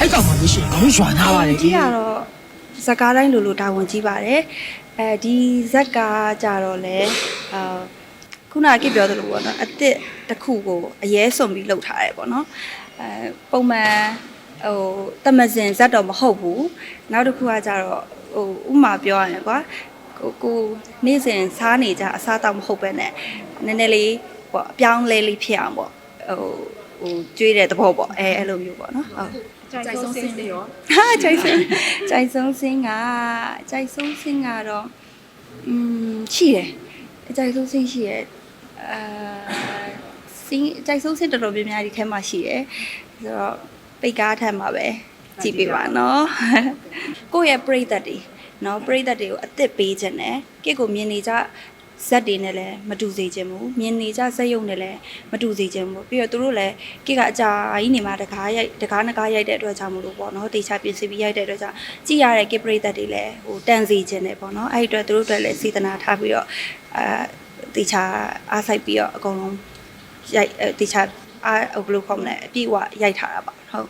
အဲ့ကောင်မှလို့ရှိရင်ခေါင်းရွာထားပါလေကြီးကတော့ဇက်ကားတိုင်းလိုလိုတာဝန်ကြီးပါတယ်အဲဒီဇက်ကားကြတော့လေအာခုနကပြောသလိုပေါ့နော်အစ်စ်တစ်ခုကိုအရေးစွန်ပြီးလှုပ်ထားတယ်ပေါ့နော်အဲပုံမှန်ဟိုတမစင်ဇက်တော့မဟုတ်ဘူးနောက်တစ်ခုကကြတော့ဟိုဥမာပြောရရင်ကွာကိုကိုနေ့စဉ်စားနေကြအစားတော့မဟုတ်ပဲနဲ့နည်းနည်းလေးပေါ့အပြောင်းလဲလေးဖြစ်အောင်ပေါ့ဟို ဟိုကျွေးတဲ့သဘောပေါ့အဲအဲ့လိုမျိုးပေါ့နော်ဟုတ်ကြိုက်ဆုံးစင်းလေးရောဟာကြိုက်ဆုံးကြိုက်ဆုံးစင်းကကြိုက်ဆုံးစင်းကတော့อืมရှိတယ်ကြိုက်ဆုံးစင်းရှိတယ်အာစင်းကြိုက်ဆုံးစင်းတော်တော်များများဒီထဲမှာရှိတယ်ဆိုတော့ပိတ်ကားထက်မှာပဲကြည့်ပေးပါနော်ကိုယ့်ရဲ့ပြိသက်တွေနော်ပြိသက်တွေကိုအစ်စ်ပေးခြင်းနဲ့ကိကိုမြင်နေကြ ဇက်တွေနဲ့လည်းမတူစေခြင်းဘူးမြင်နေကြဇက်ရုပ်နဲ့လည်းမတူစေခြင်းဘူးပြီးတော့သူတို့လည်းကိကအကြာကြီးနေမှာတကားရိုက်တကားနကားရိုက်တဲ့အတွက်ကြောင့်မလို့ပေါ့နော်တေချာပြင်ဆင်ပြီးရိုက်တဲ့အတွက်ကြောင့်ကြည့်ရတဲ့ကိပရိသတ်တွေလည်းဟိုတန်စီခြင်းနဲ့ပေါ့နော်အဲ့ဒီအတွက်သူတို့အတွက်လည်းစေတနာထားပြီးတော့အာတေချာအားဆိုင်ပြီးတော့အကုန်လုံးရိုက်အဲတေချာအားဟိုဘယ်လိုခေါ်မလဲအပြည့်အဝရိုက်ထားတာပါ